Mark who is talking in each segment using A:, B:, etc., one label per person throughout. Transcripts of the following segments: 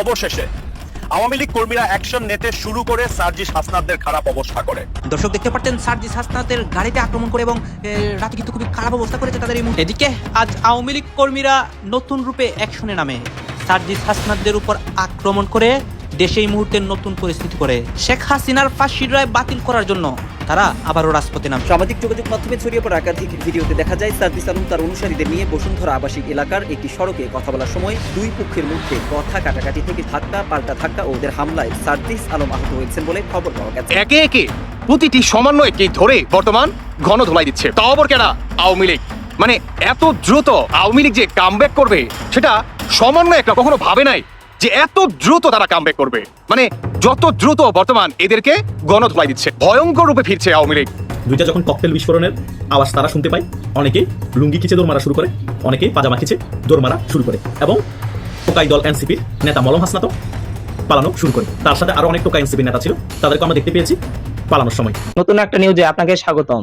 A: অবশেষে আওয়ামী লীগ কর্মীরা অ্যাকশন নিতে শুরু করে সার্জিস হাসনাতদের খারাপ অবস্থা করে।
B: দর্শক, দেখতে পারতেন সার্জিস হাসনাতের গাড়িতে আক্রমণ করে এবং রাতে কিন্তু খুবই খারাপ অবস্থা করেছে তাদের এই। এদিকে আজ আওয়ামী লীগ কর্মীরা নতুন রূপে অ্যাকশনে নামে। সার্জিস হাসনাতদের উপর আক্রমণ করে দেশে এই মুহূর্তে নতুন পরিস্থিতি করে। শেখ হাসিনার ফাঁসির রায় বাতিল করার জন্য তারা আবারও রাজপথে নাম
C: সামাজিক যোগাযোগ মাধ্যমে ছড়িয়ে পড়া একাধিক ভিডিওতে দেখা যায় সার্জিস আলম তার অনুসারীদের নিয়ে বসুন্ধরা আবাসিক এলাকার একটি সড়কে কথা বলার সময় দুই পক্ষের মধ্যে কথা কাটাকাটি থেকে ধাক্কা পাল্টা ধাক্কা ও ওদের হামলায় সার্জিস আলম আহত হয়েছেন বলে খবর পাওয়া গেছে।
D: একে একে প্রতিটি সমন্বয়কে ধরে বর্তমান ঘন ধোলাই দিচ্ছে। তাও আবার কেনা আওয়ামী লীগ। মানে এত দ্রুত আওয়ামী লীগ যে কামব্যাক করবে সেটা সমন্বয় একটা কখনো ভাবে নাই। যে এত দ্রুত তারা কামব্যাক করবে। মানে যত দ্রুত বর্তমান এদেরকে গণ ধোলাই দিচ্ছে ভয়ঙ্কর রূপে ফিরছে আওয়ামী লীগ।
E: দুইটা যখন ককটেল বিস্ফোরণের আওয়াজ তারা শুনতে পায় অনেকেই লুঙ্গি খিচে দৌড় মারা শুরু করে অনেকেই পাজামা খিচে দৌড় মারা শুরু করে এবং টোকাই দল এনসিপির নেতা মলম হাসনাত পালানো শুরু করে। তার সাথে আরও অনেক টোকা এনসিপির নেতা ছিল তাদেরকে আমরা দেখতে পেয়েছি পালানোর সময়।
F: নতুন একটা নিউজে আপনাকে স্বাগতম।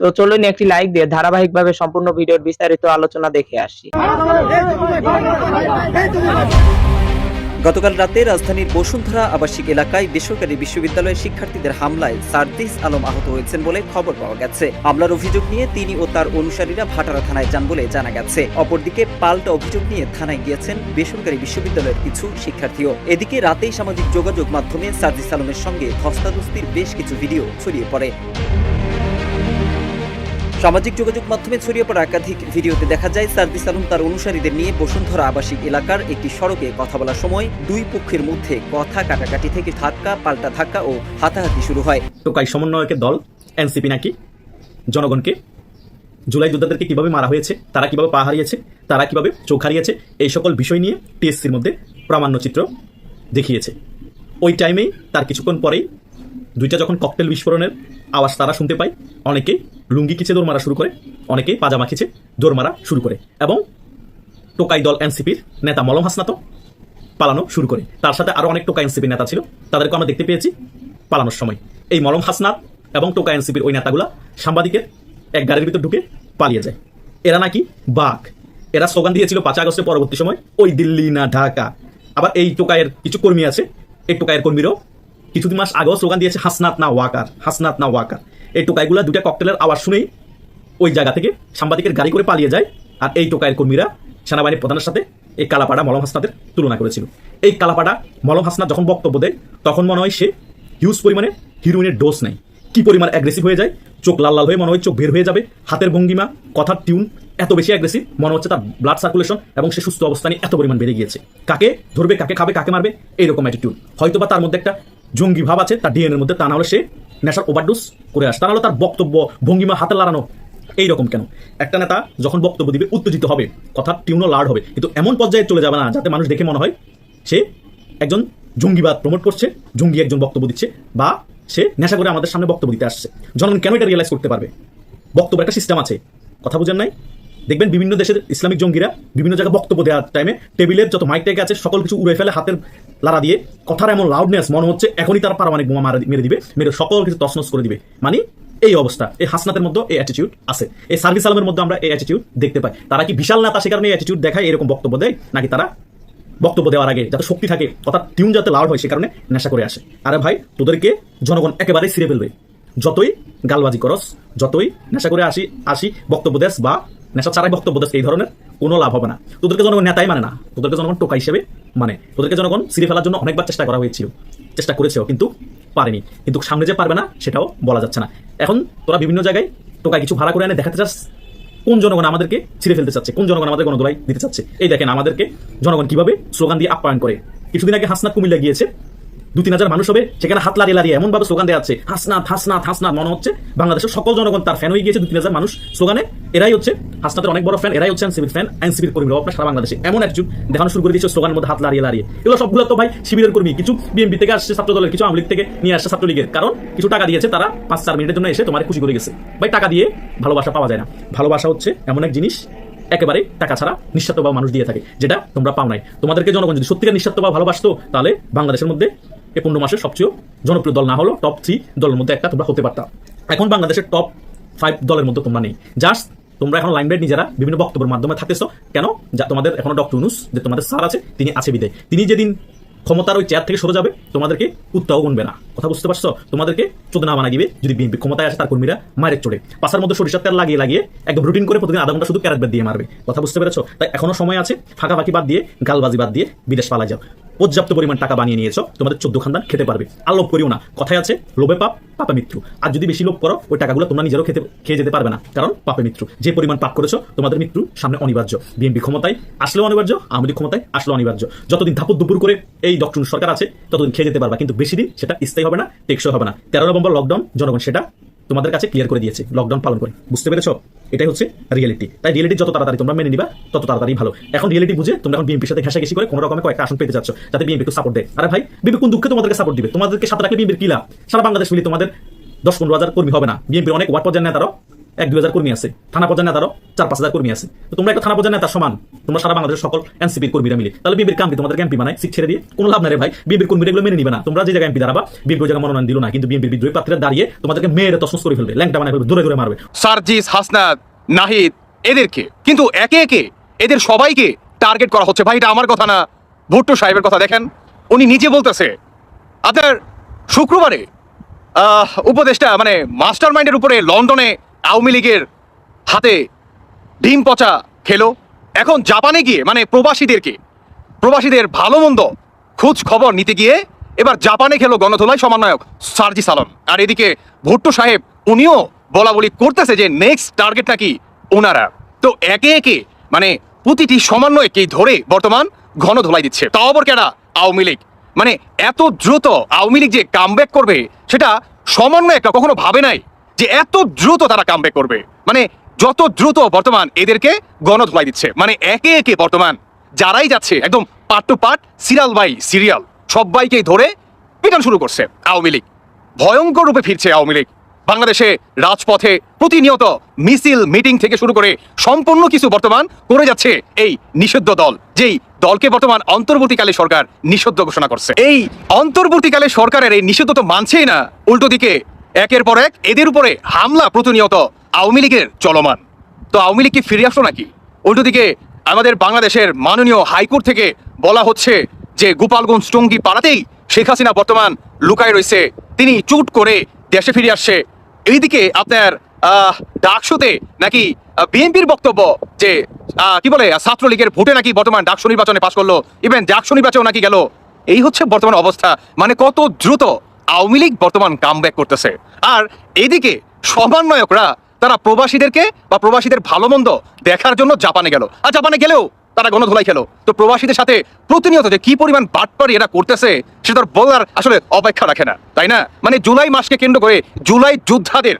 F: তো চলুন একটি লাইক দিয়ে ধারাবাহিকভাবে সম্পূর্ণ ভিডিওর বিস্তারিত আলোচনা দেখে আসি।
C: গতকাল রাতে রাজধানীর বসুন্ধরা আবাসিক এলাকায় বেসরকারি বিশ্ববিদ্যালয়ের শিক্ষার্থীদের হামলায় সার্দিস আলম আহত হয়েছেন বলে খবর পাওয়া গেছে। হামলার অভিযোগ নিয়ে তিনি ও তার অনুসারীরা ভাটারা থানায় যান বলে জানা গেছে। অপরদিকে পাল্টা অভিযোগ নিয়ে থানায় গিয়েছেন বেসরকারি বিশ্ববিদ্যালয়ের কিছু শিক্ষার্থীও। এদিকে রাতেই সামাজিক যোগাযোগ মাধ্যমে সার্দিস আলমের সঙ্গে ধস্তাধস্তির বেশ কিছু ভিডিও ছড়িয়ে পড়ে। সামাজিক যোগাযোগ মাধ্যমে ছড়িয়ে পড়া একাধিক ভিডিওতে দেখা যায় সার্ভিস আলম তার অনুসারীদের নিয়ে বসুন্ধরা আবাসিক এলাকার একটি সড়কে কথা বলার সময় দুই পক্ষের মধ্যে কথা কাটাকাটি থেকে ধাক্কা, পাল্টা ধাক্কা ও হাতাহাতি শুরু হয়।
E: টোকাই সমন্বয়কের দল, এনসিপি নাকি? জনগণকে? জুলাই যোদ্ধাদেরকে কীভাবে মারা হয়েছে? তারা কীভাবে পা হারিয়েছে? তারা কীভাবে চোখ হারিয়েছে? এই সকল বিষয় নিয়ে টিএসসির মধ্যে প্রামাণ্য চিত্র দেখিয়েছে। ওই টাইমেই তার কিছুক্ষণ পরেই দুইটা যখন ককটেল বিস্ফোরণের আওয়াজ তারা শুনতে পায়। অনেকেই লুঙ্গি খিচে দৌড় মারা শুরু করে অনেকেই পাজামা খিচে দৌড় মারা শুরু করে এবং টোকাই দল এনসিপির নেতা মলম হাসনাত পালানো শুরু করে। তার সাথে আরও অনেক টোকা এনসিপির নেতা ছিল তাদেরকে আমরা দেখতে পেয়েছি পালানোর সময়। এই মলম হাসনাত এবং টোকা এনসিপির ওই নেতাগুলা সাংবাদিকের এক গাড়ির ভিতর ঢুকে পালিয়ে যায়। এরা নাকি বাঘ। এরা স্লোগান দিয়েছিল, পাঁচ আগস্টের পরবর্তী সময়, ওই দিল্লি না ঢাকা। আবার এই টোকায়ের কিছু কর্মী আছে, এই টোকায়ের কর্মীরাও কিছুদিন মাস আগেও স্লোগান দিয়েছে, হাসনাত না ওয়াকার, হাসনাত না ওয়াকার। এই টোকাইগুলা দুটা ককটেলের আওয়াজ শুনেই ওই জায়গা থেকে সাংবাদিকের গাড়ি করে পালিয়ে যায় আর এই টোকাইয়ের কর্মীরা সেনাবাহিনীর প্রধানের সাথে এই কালাপাড়া মলম হাসনাদের তুলনা করেছিল। এই কালাপাড়া মলম হাসনাত যখন বক্তব্য দেয়, তখন মনে হয় সে হিউজ পরিমাণে হিরোইনের ডোজ নেয়। কি পরিমাণ অ্যাগ্রেসিভ হয়ে যায়? চোখ লাল লাল হয়ে মনে হয় চোখ বের হয়ে যাবে। হাতের ভঙ্গিমা, কথার টিউন এত বেশি অ্যাগ্রেসিভ মনে হচ্ছে তার ব্লাড সার্কুলেশন এবং সে সুস্থ অবস্থানে এত পরিমাণ বেড়ে গিয়েছে। কাকে ধরবে, কাকে খাবে, কাকে মারবে, এইরকম অ্যাটিটিউড হয়তো বা তার মধ্যে একটা জঙ্গি ভাব আছে, তার ডিএনএর মধ্যে, তা না হলে সে নেশার ওভারডোজ করে আসে। তা তার বক্তব্য, ভঙ্গিমা হাতে লাগানো এইরকম কেন? একটা নেতা যখন বক্তব্য দিবে, উত্তেজিত হবে কথার টিউনও লার্ড হবে, কিন্তু এমন পর্যায়ে চলে যাবে না, যাতে মানুষ দেখে মনে হয় সে একজন জঙ্গিবাদ প্রমোট করছে, জঙ্গি একজন বক্তব্য দিচ্ছে, বা সে নেশা করে আমাদের সামনে বক্তব্য দিতে আসছে। জনগণ কেন এটা রিয়েলাইজ করতে পারবে? বক্তব্য একটা সিস্টেম আছে। কথা বুঝেন নাই? দেখবেন বিভিন্ন দেশের ইসলামিক জঙ্গিরা বিভিন্ন জায়গায় বক্তব্য দেওয়ার টাইমে টেবিলের যত মাইক টেক আছে, সকল কিছু উড়ে ফেলে হাতের লাড়া দিয়ে কথার এমন লাউডনেস মনে হচ্ছে, এখনই তারা পারমাণিক বোমা মারা, মেরে দিবে, মেরে সকল কিছু তছনছ করে দিবে। মানে এই অবস্থা, এই হাসনাতের মধ্যে এই অ্যাটিটিউড আছে। এই সার্ভিস আলমের মধ্যে আমরা এই অ্যাটিটিউড দেখতে পাই। তারা কি বিশাল নেতা, সে কারণে এই অ্যাটিটিউড দেখায়, এরকম বক্তব্য দেয়? নাকি তারা বক্তব্য দেওয়ার আগে যাতে শক্তি থাকে, অর্থাৎ টিউন যাতে লাউড হয়, সে কারণে নেশা করে আসে। আরে ভাই, তোদেরকে জনগণ একেবারে ছিঁড়ে ফেলবে। যতই গালবাজি করস, যতই নেশা করে আসি আসি, বক্তব্য দেস বা নেশা ছাড়াই বক্তব্য দেস এই ধরনের, কোনো লাভ হবে না। তোদেরকে জনগণ নেতাই মানে না। তোদেরকে জনগণ টোকা হিসেবে মানে। তোদেরকে জনগণ ছিঁড়ে ফেলার জন্য অনেকবার চেষ্টা করা হয়েছিল। চেষ্টা করেছেও কিন্তু পারেনি। কিন্তু সামনে যে পারবে না, সেটাও বলা যাচ্ছে না। এখন তোরা বিভিন্ন জায়গায় টোকায় কিছু ভাড়া করে এনে দেখাতে চাস? কোন জনগণ আমাদেরকে ছিঁড়ে ফেলতে চাচ্ছে? কোন জনগণ আমাদের গণদোলাই দিতে চাচ্ছে? এই দেখেন, আমাদেরকে জনগণ কীভাবে স্লোগান দিয়ে আপ্যায়ন করে। কিছুদিন আগে হাসনাত কুমিল্লা গিয়েছে। দু তিন হাজার মানুষ হবে, সেখানে হাত লাড়িয়ে লাড়িয়ে এমনভাবে স্লোগান দেওয়া আছে হাসনাথ হাসনাথ হাসনাথ মনে হচ্ছে। বাংলাদেশের সকল জনগণ তার ফ্যান হয়ে গিয়েছে দু তিন হাজার মানুষ। স্লোগানে, এরাই হচ্ছে হাসনাথের অনেক বড় ফ্যান এরাই হচ্ছে এনসিবির ফ্যান এনসিবির কর্মীরা আপনার সারা বাংলাদেশে। এমন একজন দেখানো শুরু করে দিয়েছে স্লোগানের মধ্যে হাত লাড়িয়ে লাড়িয়ে। এগুলো সবগুলো তো ভাই শিবিরের কর্মী। কিছু বিএনপি থেকে আসছে ছাত্র দলের কিছু আওয়ামী থেকে নিয়ে আসছে ছাত্রলীগের। কারণ কিছু টাকা দিয়েছে তারা পাঁচ চার মিনিটের জন্য এসে তোমার খুশি করে গেছে। ভাই, টাকা দিয়ে ভালোবাসা পাওয়া যায় না। ভালোবাসা হচ্ছে এমন এক জিনিস, একেবারে টাকা ছাড়া নিঃস্বার্থভাবে মানুষ দিয়ে থাকে, যেটা তোমরা পাও নাই। তোমাদেরকে জনগণ যদি সত্যিকার নিঃস্বার্থভাবে ভালোবাসতো, তাহলে বাংলাদেশের মধ্যে এই পনেরো মাসের সবচেয়ে জনপ্রিয় দল না হলো টপ থ্রি দলের মধ্যে একটা তোমরা হতে পারতা। এখন বাংলাদেশের টপ ফাইভ দলের মধ্যে তোমরা নেই। জাস্ট তোমরা এখন লাইমলাইট নিজেরা বিভিন্ন বক্তব্যের মাধ্যমে থাকতেছো। কেন? যা তোমাদের এখনও ডক্টর ইউনুস যে তোমাদের স্যার আছে, তিনি আছে বিদায়। তিনি যেদিন ক্ষমতার ওই চেয়ার থেকে সরে যাবে, তোমাদেরকে কুত্তাও গুনবে না। কথা বুঝতে পারছ? তোমাদেরকে চোদনা বানা দিবে, যদি বিএনপি ক্ষমতায় আসে তার কর্মীরা মায়ের চড়ে পাশার মধ্যে সরিষার তেল লাগিয়ে লাগিয়ে একদম রুটিন করে প্রতিদিন আধা ঘণ্টা শুধু ক্যারেট বাদ দিয়ে মারবে। কথা বুঝতে পেরেছ? তাই এখনও সময় আছে, ফাঁকাফাঁকি বাদ দিয়ে, গালবাজি বাদ দিয়ে বিদেশ পালা যাও। পর্যাপ্ত পরিমাণ টাকা বানিয়ে নিয়েছো, তোমাদের চোদ্দ খানদান খেতে পারবে। আর লোভ করিও না। কথায় আছে, লোভে পাপ, পাপে মৃত্যু। আর যদি বেশি লোভ করো, ওই টাকাগুলো তোমরা নিজেরও খেতে, খেয়ে যেতে পারবে না, কারণ পাপে মৃত্যু। যে পরিমাণ পাপ করেছ, তোমাদের মৃত্যু সামনে অনিবার্য। বিএনপি ক্ষমতায় আসলেও অনিবার্য লীগ ক্ষমতায় আসলেও অনিবার্য। যতদিন ধাপুর দুপুর করে এই ডক্টর সরকার আছে, ততদিন খেয়ে যেতে পারবা। কিন্তু বেশি দিন সেটা স্থায়ী হবে না, টেকসই হবে না। তেরো নভেম্বর লকডাউন জনগণ সেটা তোমাদের কাছে ক্লিয়ার করে দিয়েছে লকডাউন পালন করে। বুঝতে পেরেছ? এটাই হচ্ছে রিয়েলিটি তাই রিয়েলিটি যত তাড়াতাড়ি তোমরা মেনে নিবা, তত তাড়াতাড়ি ভালো। এখন রিয়েলিটি বুঝে তোমরা এখন বিএনপির সাথে ঘেঁষাঘেঁষি করে কোনো রকমের কয়েকটা আসন পেতে যাচ্ছ, যাতে বিএনপি একটু সাপোর্ট দেয়। আরে ভাই বিএনপি কোন দুঃখে তোমাদেরকে সাপোর্ট দিবে? তোমাদেরকে সাথে রাখলে বিএনপির কিলা সারা বাংলাদেশ মিলে তোমাদের দশ পনেরো হাজার কর্মী হবে না। বিএনপির অনেক ওয়ার্ড পর্যায়ের নেতারও এক দুই হাজার কর্মী আছে। থানা পর্যায়ের নেতারও চার পাঁচ হাজার কর্মী আছে। তো তোমরা একটা থানা পর্যায়ের নেতার সমান, তোমরা সারা বাংলাদেশের সকল এনসিপির কর্মীরা মিলে। তাহলে বিএনপির কাম কি তোমাদের এমপি বানায়, সিট ছেড়ে দিয়ে কোনো লাভ না রে ভাই। বিএনপির কর্মীরা এগুলো মেনে নিবে না। তোমরা যে জায়গায় এমপি দাঁড়াবা বিএনপি জায়গায় মনোনয়ন দিল না। কিন্তু বিএনপির বিদ্রোহী প্রার্থীরা দাঁড়িয়ে তোমাদেরকে মেয়ের তসমস করে ফেলবে। ল্যাংটা বানায় ফেলবে দূরে দূরে মারবে।
D: সার্জিস, হাসনাত, নাহিদ, এদেরকে। কিন্তু একে একে এদের সবাইকে টার্গেট করা হচ্ছে। ভাই, এটা আমার কথা না। ভুট্টো সাহেবের কথা দেখেন। উনি নিজে বলতেছে, আপনার শুক্রবারে উপদেষ্টা মানে মাস্টার মাইন্ডের উপরে লন্ডনে আওয়ামী লীগের হাতে ডিম পচা খেলো। এখন জাপানে গিয়ে মানে প্রবাসীদেরকে, প্রবাসীদের ভালো মন্দ খোঁজ খবর নিতে গিয়ে এবার জাপানে খেলো গণধোলাই সমন্বয়ক সার্জি সালম আর এদিকে ভুট্টো সাহেব, উনিও বলা বলি করতেছে যে নেক্সট টার্গেট নাকি ওনারা। তো একে একে মানে প্রতিটি সমন্বয়কেই ধরে বর্তমান ঘন ধোলাই দিচ্ছে। তাও আবার কেনা আওয়ামী লীগ। মানে এত দ্রুত আওয়ামী লীগ যে কামব্যাক করবে, সেটা সমন্বয় একটা কখনো ভাবে নাই। যে এত দ্রুত তারা কামব্যাক করবে। মানে যত দ্রুত বর্তমান এদেরকে গণধোলাই দিচ্ছে মানে একে একে বর্তমান যারাই যাচ্ছে, একদম part two part serial by serial সবাইকেই ধরে পিটান শুরু করছে আওয়ামী লীগ। ভয়ঙ্কর রূপে ফিরছে আওয়ামী লীগ। বাংলাদেশে রাজপথে প্রতিনিয়ত মিছিল মিটিং থেকে শুরু করে সম্পূর্ণ কিছু বর্তমান করে যাচ্ছে এই নিষিদ্ধ দল, যেই দলকে বর্তমান অন্তর্বর্তীকালে সরকার নিষিদ্ধ ঘোষণা করছে। এই অন্তর্বর্তীকালে সরকারের এই নিষিদ্ধ তো মানছেই না, উল্টো দিকে একের পর এক এদের উপরে হামলা প্রতিনিয়ত আওয়ামী লীগের চলমান। তো আওয়ামী লীগ কি ফিরে আসলো নাকি? উল্টো দিকে আমাদের বাংলাদেশের মাননীয় হাইকোর্ট থেকে বলা হচ্ছে যে গোপালগঞ্জ টঙ্গি পাড়াতেই শেখ হাসিনা বর্তমান লুকায় রয়েছে। তিনি চুট করে দেশে ফিরে আসছে। এইদিকে আপনার আহ, ডাকসুতে নাকি বিএনপির বক্তব্য যে কি বলে ছাত্রলীগের ভোটে নাকি বর্তমান ডাকসু নির্বাচনে পাশ করল ইভেন ডাকসু নির্বাচন নাকি গেল। এই হচ্ছে বর্তমান অবস্থা। মানে কত দ্রুত আওয়ামী লীগ বর্তমান কাম করতেছে। আর এদিকে সমন্বয়করা, তারা প্রবাসীদেরকে বা প্রবাসীদের ভালো মন্দ দেখার জন্য জাপানে গেল। আর জাপানে গেলেও তারা গণধোলাই খেলো। তো প্রবাসীদের সাথে প্রতিনিয়ত যে কি পরিমাণ বাটপারি এরা করতেছে, সেটা বলার আসলে অপেক্ষা রাখে না। তাই না? মানে জুলাই মাসকে কেন্দ্র করে জুলাই যোদ্ধাদের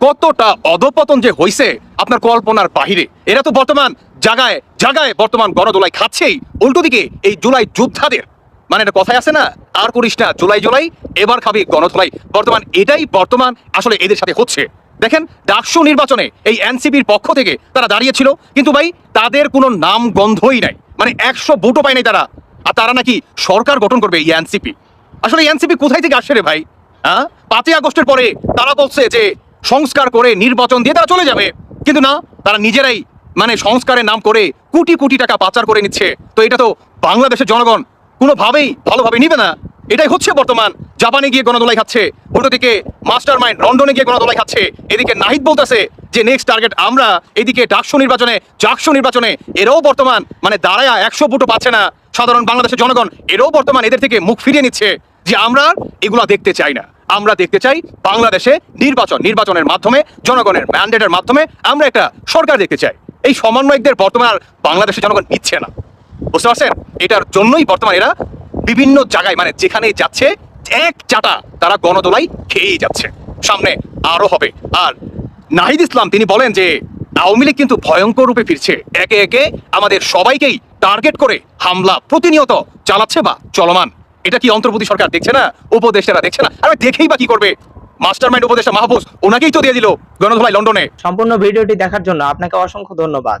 D: কতটা অধপতন যে হইছে, আপনার কল্পনার বাহিরে। এরা তো বর্তমান জায়গায় জায়গায় বর্তমান গণদোলাই খাচ্ছেই। উল্টো দিকে এই জুলাই যোদ্ধাদের মানে একটা কথাই আছে না? আর করিস না, জুলাই জুলাই, এবার খাবি গণধোলাই। বর্তমান এটাই বর্তমান আসলে এদের সাথে হচ্ছে। দেখেন, ডাকসু নির্বাচনে এই এনসিপির পক্ষ থেকে তারা দাঁড়িয়েছিল, কিন্তু ভাই, তাদের কোনো নাম গন্ধই নাই। মানে একশো ভোটও পায়নি তারা। আর তারা নাকি সরকার গঠন করবে এই এনসিপি। আসলে এনসিপি কোথায় থেকে আসছে রে ভাই? হ্যাঁ? পাঁচই আগস্টের পরে তারা বলছে যে সংস্কার করে নির্বাচন দিয়ে তারা চলে যাবে। কিন্তু না, তারা নিজেরাই মানে সংস্কারের নাম করে কোটি কোটি টাকা পাচার করে নিচ্ছে। তো এটা তো বাংলাদেশের জনগণ কোনোভাবেই ভালোভাবে নিবে না। এটাই হচ্ছে বর্তমান। জাপানে গিয়ে গণদোলাই খাচ্ছে। উল্টো দিকে মাস্টার মাইন্ড লন্ডনে গিয়ে গণদোলাই খাচ্ছে। এদিকে নাহিদ বলতেছে যে নেক্সট টার্গেট আমরা। এদিকে ডাকসু নির্বাচনে জাকসু নির্বাচনে এরাও বর্তমান মানে দাঁড়ায় একশো ভোটও পাচ্ছে না। সাধারণ বাংলাদেশের জনগণ এরাও বর্তমান এদের থেকে মুখ ফিরিয়ে নিচ্ছে যে, আমরা এগুলা দেখতে চাই না। আমরা দেখতে চাই বাংলাদেশে নির্বাচন, নির্বাচনের মাধ্যমে, জনগণের ম্যান্ডেটের মাধ্যমে আমরা একটা সরকার দেখতে চাই। এই সমন্বয়কদের বর্তমান বাংলাদেশের জনগণ নিচ্ছে না। বুঝতে পারছেন? এটার জন্যই বর্তমান এরা বিভিন্ন জায়গায় মানে যেখানে যাচ্ছে, এক চাটা তারা গণদোলাই খেয়েই যাচ্ছে। সামনে আরও হবে। আর নাহিদ ইসলাম, তিনি বলেন যে, আওয়ামী লীগ কিন্তু ভয়ঙ্কর রূপে ফিরছে। একে একে আমাদের সবাইকেই টার্গেট করে হামলা প্রতিনিয়ত চালাচ্ছে বা চলমান। এটা কি অন্তর্বর্তী সরকার দেখছে না? উপদেষ্টারা দেখছে না? আরে দেখেই বা কি করবে? মাস্টার মাইন্ড উপদেষ্টা মাহফুজ, ওনাকেই তো দিয়ে দিল গণধোলাই লন্ডনে।
F: সম্পূর্ণ ভিডিওটি দেখার জন্য আপনাকে অসংখ্য ধন্যবাদ।